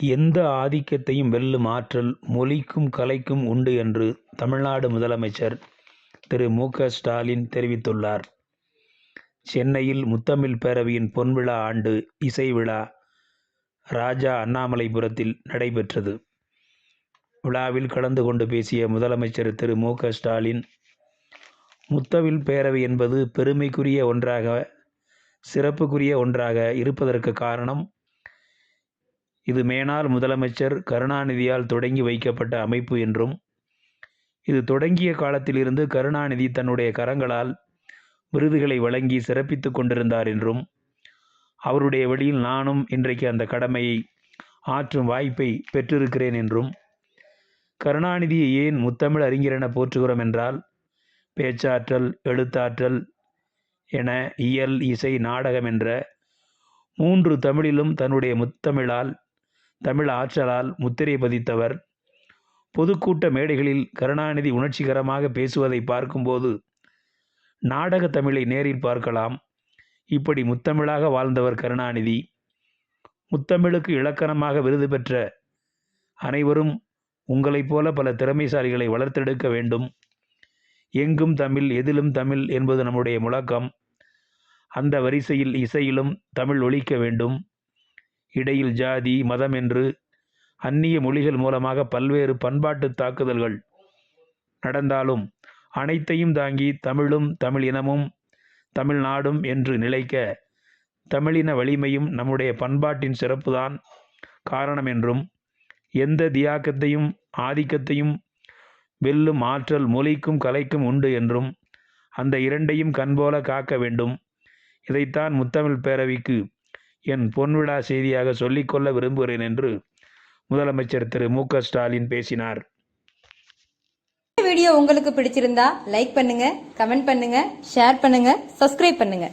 எந்த ஆதிக்கத்தையும் வெல்லும் ஆற்றல் மொழிக்கும் கலைக்கும் உண்டு என்று தமிழ்நாடு முதலமைச்சர் திரு மு க ஸ்டாலின் தெரிவித்துள்ளார். சென்னையில் முத்தமிழ் பேரவையின் பொன்விழா ஆண்டு இசை விழா ராஜா அண்ணாமலைபுரத்தில் நடைபெற்றது. விழாவில் கலந்து கொண்டு பேசிய முதலமைச்சர் திரு. மு. க. ஸ்டாலின், முத்தவில் பேரவை என்பது பெருமைக்குரிய ஒன்றாக, சிறப்புக்குரிய ஒன்றாக இருப்பதற்கு காரணம், இது மேனால் முதலமைச்சர் கருணாநிதியால் தொடங்கி வைக்கப்பட்ட அமைப்பு என்றும், இது தொடங்கிய காலத்திலிருந்து கருணாநிதி தன்னுடைய கரங்களால் விருதுகளை வழங்கி சிறப்பித்து கொண்டிருந்தார் என்றும், அவருடைய வழியில் நானும் இன்றைக்கு அந்த கடமையை ஆற்றும் வாய்ப்பை பெற்றிருக்கிறேன் என்றும், கருணாநிதியை ஏன் முத்தமிழ் அறிஞர் என போற்றுகிறோம் என்றால், பேச்சாற்றல், எழுத்தாற்றல் என இயல், இசை, நாடகம் என்ற மூன்று தமிழிலும் தன்னுடைய முத்தமிழால், தமிழ் ஆற்றலால் முத்திரை பதித்தவர். பொதுக்கூட்ட மேடைகளில் கருணாநிதி உணர்ச்சிகரமாக பேசுவதை பார்க்கும்போது, நாடக தமிழை நேரில் பார்க்கலாம். இப்படி முத்தமிழாக வாழ்ந்தவர் கருணாநிதி. முத்தமிழுக்கு இலக்கணமாக விருது பெற்ற அனைவரும் உங்களைப் போல பல திறமைசாலிகளை வளர்த்தெடுக்க வேண்டும். எங்கும் தமிழ், எதிலும் தமிழ் என்பது நம்முடைய முழக்கம். அந்த வரிசையில் இசையிலும் தமிழ் ஒழிக்க வேண்டும். இடையில் ஜாதி, மதம் என்று அந்நிய மொழிகள் மூலமாக பல்வேறு பண்பாட்டு தாக்குதல்கள் நடந்தாலும், அனைத்தையும் தாங்கி தமிழும், தமிழ் இனமும், தமிழ்நாடும் என்று நிலைக்க தமிழின வலிமையும் நம்முடைய பண்பாட்டின் சிறப்புதான் காரணம் என்றும், எந்த தியாகத்தையும், ஆதிக்கத்தையும் வெல்லும் ஆற்றல் மொழிக்கும் கலைக்கும் உண்டு என்றும், அந்த இரண்டையும் கண்போல காக்க வேண்டும். இதைத்தான் முத்தமிழ் பேரவைக்கு என் பொன்விழா செய்தியாக சொல்லிக்கொள்ள விரும்புகிறேன் என்று முதலமைச்சர் திரு மு க ஸ்டாலின் பேசினார். இந்த வீடியோ உங்களுக்கு பிடிச்சிருந்தா லைக் பண்ணுங்க கமெண்ட் பண்ணுங்க ஷேர் பண்ணுங்க சப்ஸ்கிரைப் பண்ணுங்க